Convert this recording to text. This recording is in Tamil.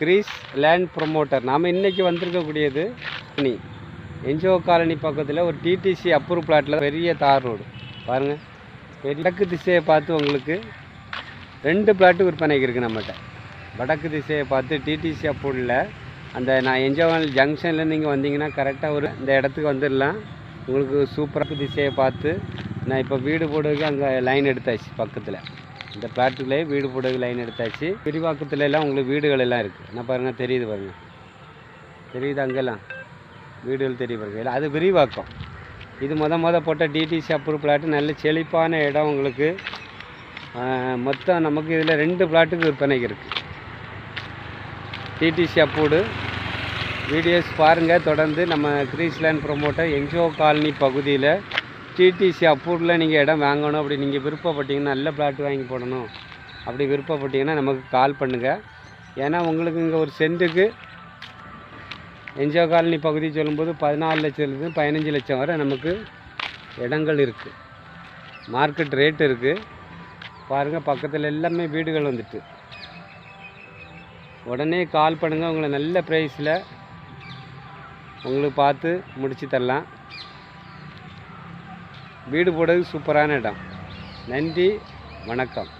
Greece land promoter. நாம் இன்றைக்கி வந்திருக்கக்கூடியது நீ என்ஜிஓ காலனி பக்கத்தில் ஒரு டிடிசி அப்ரூவ் பிளாட்டில் பெரிய தார் ரோடு. பாருங்கள் வடக்கு திசையை பார்த்து உங்களுக்கு ரெண்டு பிளாட்டு விற்பனைக்கு இருக்குது நம்மகிட்ட. வடக்கு திசையை பார்த்து டிடிசி அப்ரூவில் அந்த நான் என்ஜிஓ ஜங்ஷனில் நீங்கள் வந்தீங்கன்னா கரெக்டாக ஒரு இந்த இடத்துக்கு வந்துடலாம். உங்களுக்கு சூப்பராக திசையை பார்த்து நான் இப்போ வீடு போடுறதுக்கு அங்கே லைன் எடுத்தாச்சு பக்கத்தில். இந்த பிளாட்டுக்குள்ளேயே வீடு போடுறதுக்கு லைன் எடுத்தாச்சு. விரிவாக்கத்துல எல்லாம் உங்களுக்கு வீடுகள் எல்லாம் இருக்குது என்ன பாருங்கள் தெரியுது பாருங்கள் தெரியுது அங்கெல்லாம்? வீடுகள் தெரிய பாருங்க. இல்லை அது விரிவாக்கம். இது முத முத போட்ட டிடிசி அப்ரூவ் பிளாட்டு நல்ல செழிப்பான இடம் உங்களுக்கு. மொத்தம் நமக்கு இதில் ரெண்டு பிளாட்டுக்கு விற்பனைக்கு இருக்குது டிடிசி அப்ரூவ்டு வீடியோஸ் பாருங்கள் தொடர்ந்து நம்ம கிரீஸ்லேண்ட் ப்ரொமோட்டர் என்ஜிஓ காலனி பகுதியில் டிடிசி அப்ரூவ்டில் நீங்கள் இடம் வாங்கணும் அப்படி நீங்கள் விருப்பப்பட்டீங்கன்னா நல்ல பிளாட் வாங்கி போடணும். அப்படி விருப்பப்பட்டீங்கன்னா நமக்கு கால் பண்ணுங்கள் ஏன்னா உங்களுக்கு இங்கே ஒரு சென்ட்டுக்கு என்ஜிஓ காலனி பகுதி சொல்லும்போது பதினாலு லட்சத்துலேருந்து பதினஞ்சு லட்சம் வரை நமக்கு இடங்கள் இருக்குது மார்க்கெட் ரேட் இருக்குது பாருங்கள் பக்கத்தில் எல்லாமே வீடுகள் வந்துட்டு. உடனே கால் பண்ணுங்கள் உங்களை நல்ல ப்ரைஸில் உங்களுக்கு பார்த்து முடிச்சு தரலாம். வீடு போடுறது சூப்பரான இடம். நன்றி வணக்கம்.